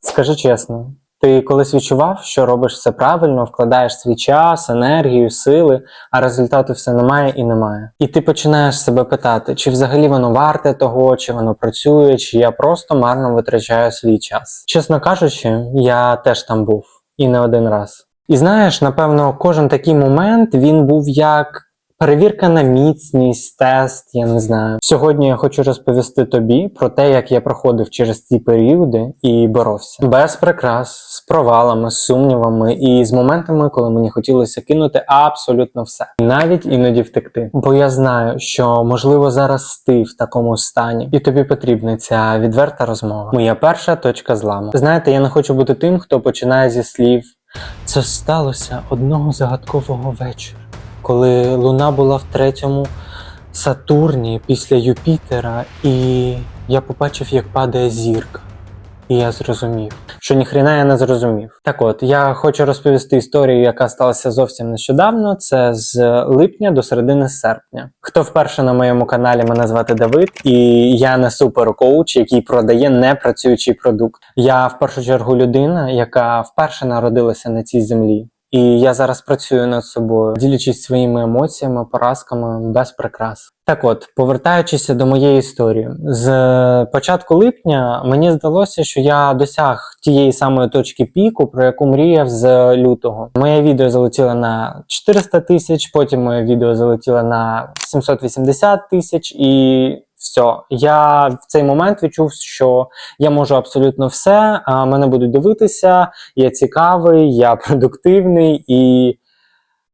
Скажи чесно, ти колись відчував, що робиш все правильно, вкладаєш свій час, енергію, сили, а результату все немає і немає. І ти починаєш себе питати, чи взагалі воно варте того, чи воно працює, чи я просто марно витрачаю свій час. Чесно кажучи, я теж там був і не один раз. І знаєш, напевно, кожен такий момент він був як перевірка на міцність, тест, я не знаю. Сьогодні я хочу розповісти тобі про те, як я проходив через ці періоди і боровся. Без прикрас, з провалами, з сумнівами і з моментами, коли мені хотілося кинути абсолютно все, навіть іноді втекти. Бо я знаю, що можливо зараз ти в такому стані, і тобі потрібна ця відверта розмова. Моя перша точка зламу. Знаєте, я не хочу бути тим, хто починає зі слів. Це сталося одного загадкового вечора, коли Луна була в третьому Сатурні після Юпітера, і я побачив, як падає зірка. І я зрозумів, що ніхрена я не зрозумів. Так от, я хочу розповісти історію, яка сталася зовсім нещодавно. Це з липня до середини серпня. Хто вперше на моєму каналі мене звати Давид, і я не суперкоуч, який продає непрацюючий продукт. Я в першу чергу людина, яка вперше народилася на цій землі. І я зараз працюю над собою, ділячись своїми емоціями, поразками без прикрас. Так от, повертаючись до моєї історії, з початку липня мені здалося, що я досяг тієї самої точки піку, про яку мріяв з лютого. Моє відео залетіло на 400 тисяч, потім моє відео залетіло на 780 тисяч і. Все, я в цей момент відчув, що я можу абсолютно все. А мене будуть дивитися, я цікавий, я продуктивний і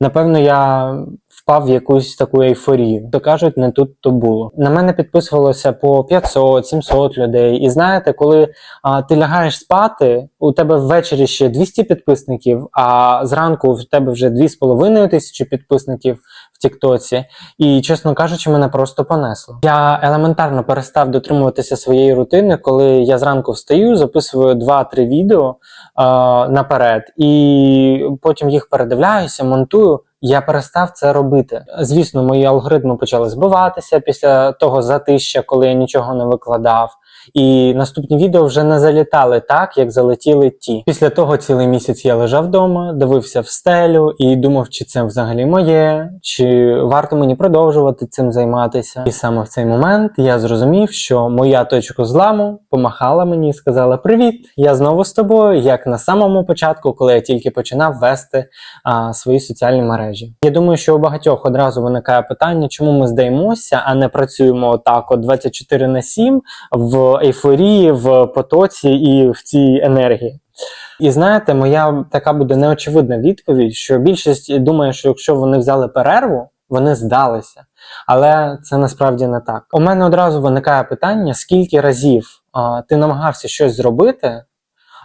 напевно я впав в якусь таку ейфорію. То кажуть, не тут то було. На мене підписувалося по 500-700 людей. І знаєте, коли а, ти лягаєш спати, у тебе ввечері ще 200 підписників, а зранку в тебе вже 2,5 тисячі підписників в Тіктоці. І, чесно кажучи, мене просто понесло. Я елементарно перестав дотримуватися своєї рутини, коли я зранку встаю, записую 2-3 відео е, наперед, і потім їх передивляюся, монтую. Я перестав це робити. Звісно, мої алгоритми почали збиватися після того затища, коли я нічого не викладав. І наступні відео вже не залітали так, як залетіли ті. Pісля того цілий місяць я лежав вдома, дивився в стелю і думав, чи це взагалі моє, чи варто мені продовжувати цим займатися. І саме в цей момент я зрозумів, що моя точка зламу помахала мені і сказала: Привіт! Я знову з тобою, як на самому початку, коли я тільки починав вести а, свої соціальні мережі. Я думаю, що у багатьох одразу виникає питання, чому ми здаємося, а не працюємо отак, от 24 на 7 в ейфорії, в потоці і в цій енергії. І знаєте, моя така буде неочевидна відповідь, що більшість думає, що якщо вони взяли перерву, вони здалися. Але це насправді не так. У мене одразу виникає питання: скільки разів а, ти намагався щось зробити,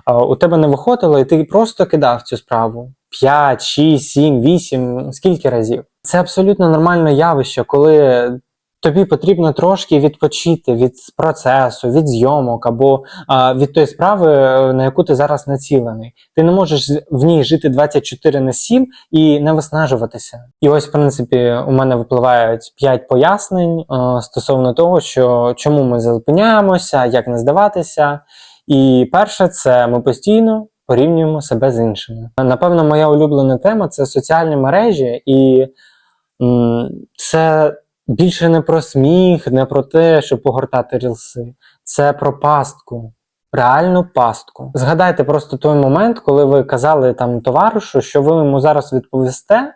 а, у тебе не виходило, і ти просто кидав цю справу 5, 6, 7, 8, скільки разів? Це абсолютно нормальне явище, коли тобі потрібно трошки відпочити від процесу, від зйомок або а, від тої справи, е, на яку ти зараз націлений. Ти не можеш в ній жити 24 на 7 і не виснажуватися. І ось, в принципі, у мене випливають 5 пояснень е, стосовно того, що чому ми зупиняємося, як не здаватися. І перше, це ми постійно порівнюємо себе з іншими. Напевно, моя улюблена тема це соціальні мережі, і це більше не про сміх, не про те, щоб погортати рілси. Це про пастку. Реальну пастку. Згадайте просто той момент, коли ви казали там товаришу, що ви йому зараз відповісте.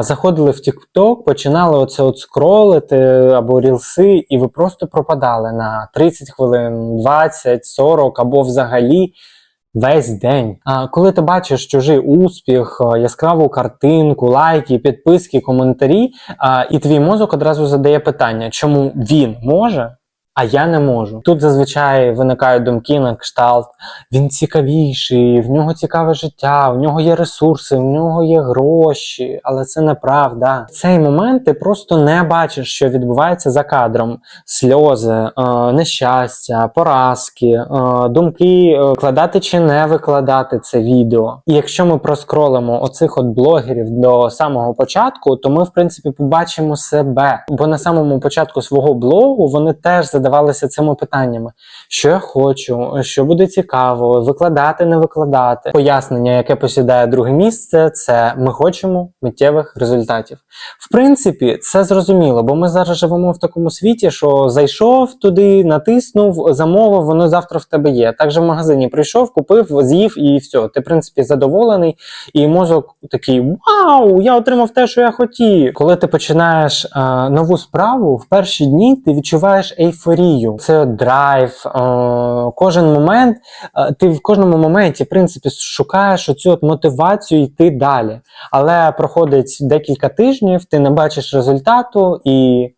Заходили в TikTok, починали оце от скролити або рілси, і ви просто пропадали на 30 хвилин, 20, 40 або взагалі весь день. А коли ти бачиш чужий успіх, яскраву картинку, лайки, підписки, коментарі, і твій мозок одразу задає питання, чому він може, а я не можу. Тут зазвичай виникають думки на кшталт. Він цікавіший, в нього цікаве життя, в нього є ресурси, в нього є гроші, але це неправда. В цей момент ти просто не бачиш, що відбувається за кадром: сльози, е, нещастя, поразки, е, думки е, вкладати чи не викладати це відео. І якщо ми проскролимо оцих от блогерів до самого початку, то ми в принципі побачимо себе. Бо на самому початку свого блогу вони теж задавали задавалися цими питаннями: що я хочу, що буде цікаво, викладати, не викладати. Пояснення, яке посідає друге місце, це ми хочемо миттєвих результатів. В принципі, це зрозуміло, бо ми зараз живемо в такому світі, що зайшов туди, натиснув, замовив, воно завтра в тебе є. Так же в магазині прийшов, купив, з'їв і все. Ти, в принципі, задоволений, і мозок такий: Вау, я отримав те, що я хотів. Коли ти починаєш е, нову справу, в перші дні ти відчуваєш ейфорію. Це драйв, е, кожен момент, е, ти в кожному моменті, в принципі, шукаєш оцю от мотивацію йти далі. Але проходить декілька тижнів, ти не бачиш результату і.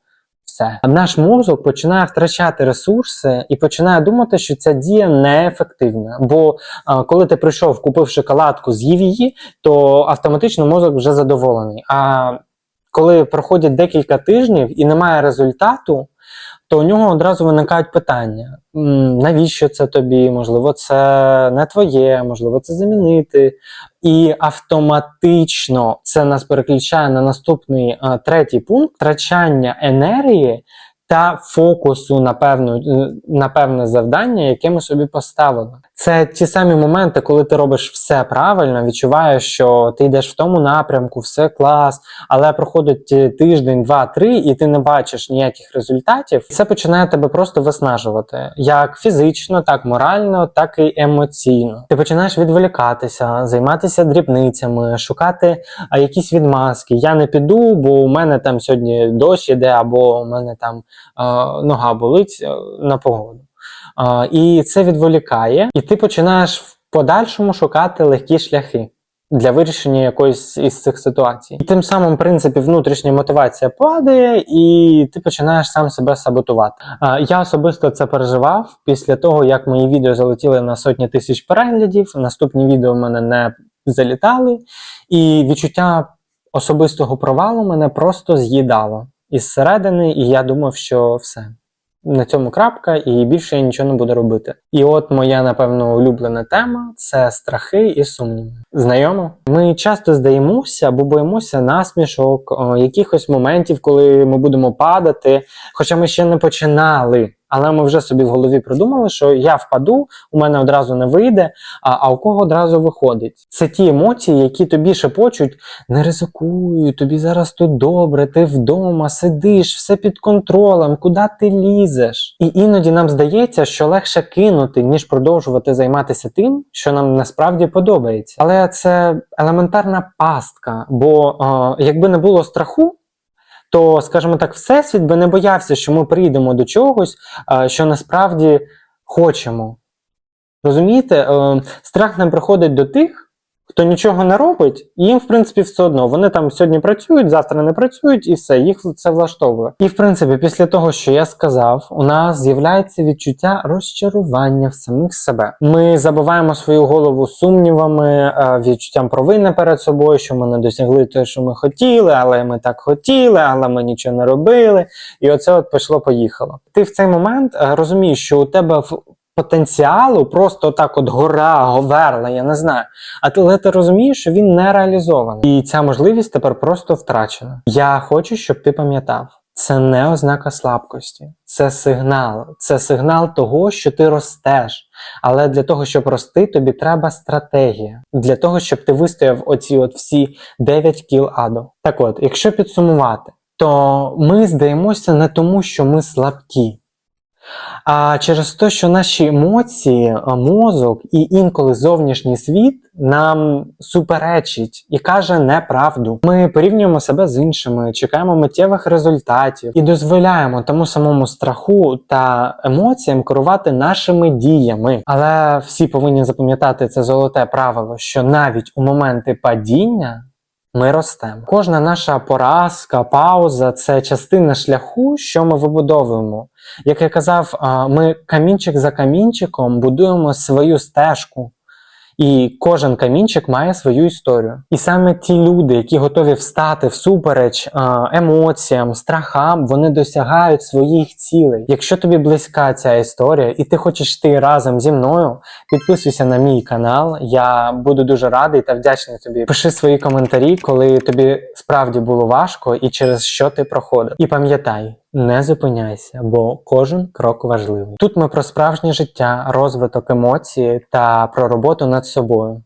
Все. Наш мозок починає втрачати ресурси і починає думати, що ця дія неефективна. Бо а, коли ти прийшов, купив шоколадку, з'їв її, то автоматично мозок вже задоволений. А коли проходять декілька тижнів і немає результату, то у нього одразу виникають питання: навіщо це тобі? Можливо, це не твоє, можливо, це замінити. І автоматично це нас переключає на наступний третій пункт втрачання енергії та фокусу на певну на певне завдання, яке ми собі поставили. Це ті самі моменти, коли ти робиш все правильно, відчуваєш, що ти йдеш в тому напрямку, все клас, але проходить е, тиждень, два, три, і ти не бачиш ніяких результатів. Це починає тебе просто виснажувати, як фізично, так морально, так і емоційно. Ти починаєш відволікатися, займатися дрібницями, шукати якісь відмазки. Я не піду, бо у мене там сьогодні дощ іде, або у мене там нога болить е, на погоду. І це відволікає, і ти починаєш в подальшому шукати легкі шляхи для вирішення якоїсь із цих ситуацій. І тим самим, в принципі, внутрішня мотивація падає, і ти починаєш сам себе саботувати. Я особисто це переживав після того, як мої відео залетіли на сотні тисяч переглядів. Наступні відео в мене не залітали, і відчуття особистого провалу мене просто з'їдало із середини, і я думав, що все на цьому крапка, і більше я нічого не буду робити. І от моя, напевно, улюблена тема це страхи і сумніви. Знайомо? Ми часто здаємося або боїмося насмішок, о, якихось моментів, коли ми будемо падати, хоча ми ще не починали. Але ми вже собі в голові придумали, що я впаду, у мене одразу не вийде, а, а у кого одразу виходить. Це ті емоції, які тобі шепочуть, не ризикуй, тобі зараз тут добре, ти вдома сидиш, все під контролем, куди ти лізеш. І іноді нам здається, що легше кинути, ніж продовжувати займатися тим, що нам насправді подобається. Але це елементарна пастка, бо е, якби не було страху. То, скажімо так, всесвіт би не боявся, що ми прийдемо до чогось, що насправді хочемо. Розумієте, Е, страх нам приходить до тих, хто нічого не робить, їм, в принципі, все одно. Вони там сьогодні працюють, завтра не працюють, і все, їх це влаштовує. І в принципі, після того, що я сказав, у нас з'являється відчуття розчарування в самих себе. Ми забиваємо свою голову сумнівами, е, відчуттям провини перед собою, що ми не досягли те, що ми хотіли, але ми так хотіли, але ми нічого не робили. І оце от пішло-поїхало. Ти в цей момент е, розумієш, що у тебе в потенціалу просто так от гора, говерла, я не знаю. Але ти розумієш, що він не реалізований. І ця можливість тепер просто втрачена. Я хочу, щоб ти пам'ятав. Це не ознака слабкості, це сигнал. Це сигнал того, що ти ростеш. Але для того, щоб рости, тобі треба стратегія. Для того, щоб ти вистояв оці от всі 9 кіл аду. Так от, якщо підсумувати, то ми здаємося не тому, що ми слабкі. А через те, що наші емоції, мозок і інколи зовнішній світ нам суперечить і каже неправду. Ми порівнюємо себе з іншими, чекаємо миттєвих результатів і дозволяємо тому самому страху та емоціям керувати нашими діями. Але всі повинні запам'ятати це золоте правило, що навіть у моменти падіння. Ми ростемо. Кожна наша поразка, пауза це частина шляху, що ми вибудовуємо. Як я казав, ми камінчик за камінчиком будуємо свою стежку. І кожен камінчик має свою історію. І саме ті люди, які готові встати всупереч емоціям, страхам, вони досягають своїх цілей. Якщо тобі близька ця історія, і ти хочеш йти разом зі мною, підписуйся на мій канал. Я буду дуже радий та вдячний тобі. Пиши свої коментарі, коли тобі справді було важко і через що ти проходив. І пам'ятай, не зупиняйся, бо кожен крок важливий. Тут ми про справжнє життя, розвиток емоцій та про роботу над собою.